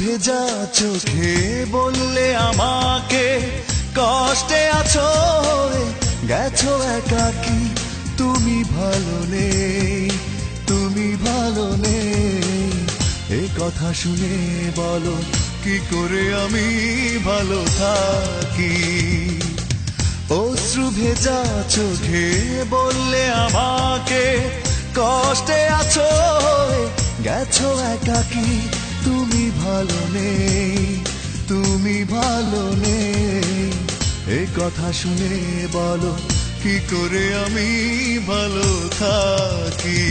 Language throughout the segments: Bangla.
ভেজা চোখে বললে আমাকে, কষ্টে আছো গেছো একাকি, তুমি ভালো নেই, তুমি ভালো নেই। এই কথা শুনে বলো, কি করে আমি ভালো থাকি? অশ্রু ভেজা চোখে বললে আমাকে, কষ্টে আছো গেছো একাকি তুমি ভালো নেই, তুমি ভালো নেই। এই কথা শুনে বলো, কি করে আমি ভালো থাকি?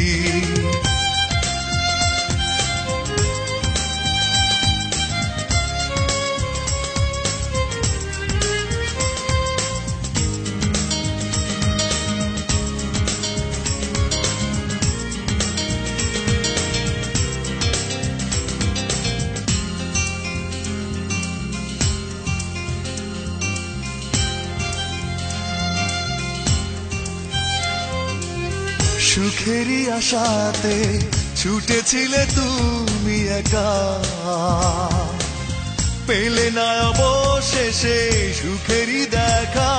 সুখেরই আশাতে ছুটেছিলে তুমি একা। পেলে না অবশেষে সুখেরই দেখা।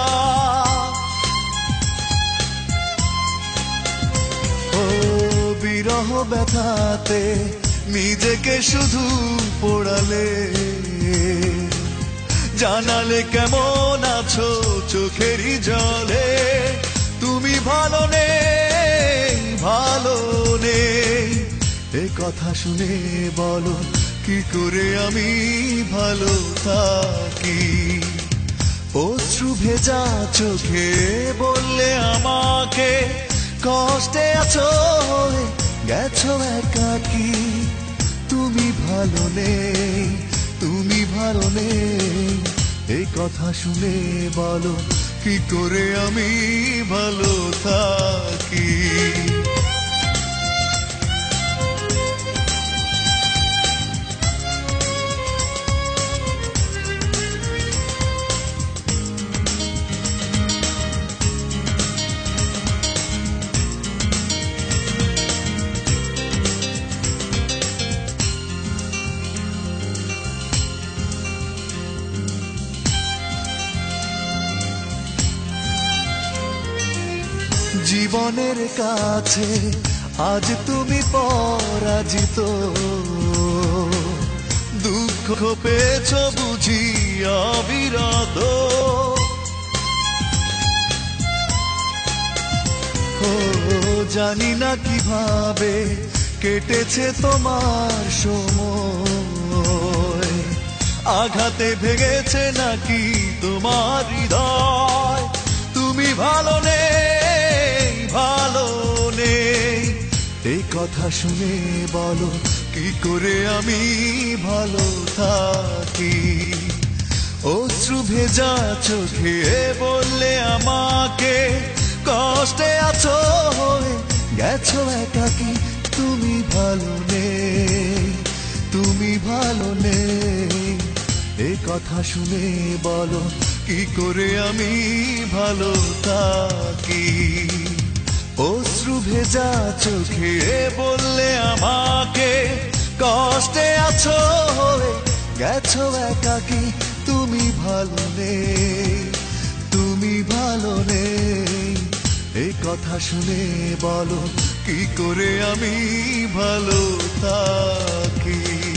ও বিরহ ব্যথাতে নিজেকে শুধু পোড়ালে। জানালে কেমন আছো চোখেরই জলে। তুমি ভালো নেই। ভালো নেই এ কথা শুনে বলো, কি করে আমি ভালো থাকি? অশ্রু ভেজা চোখে বললে আমাকে, কষ্টে আছো গেছো একাকি তুমি ভালো নেই, তুমি ভালো নেই। এই কথা শুনে বলো, কি করে আমি ভালো থাকি? জীবনের কাছে আজ তুমি পরাজিত। দুঃখ পেয়েছ বুঝি অবিরত। ও, জানি না কীভাবে কেটেছে তোমার সময়। আঘাতে ভেঙেছে নাকি তোমার হৃদয়? তুমি ভালো কথা শুনে বলো, কি করে আমি ভালো থাকি? অশ্রু ভেজা চোখে বললে আমাকে, কষ্টে আছো হয়ে গেছো একাকি, তুমি ভালো নেই, তুমি ভালো নেই। এ কথা শুনে বলো, কি করে আমি ভালো থাকি? ভেজা চোখে বললে আমাকে, কষ্টে আছো গেছো একাকি, তুমি ভালো নেই, তুমি ভালো নেই। এই কথা শুনে বলো, কি করে আমি ভালো থাকি?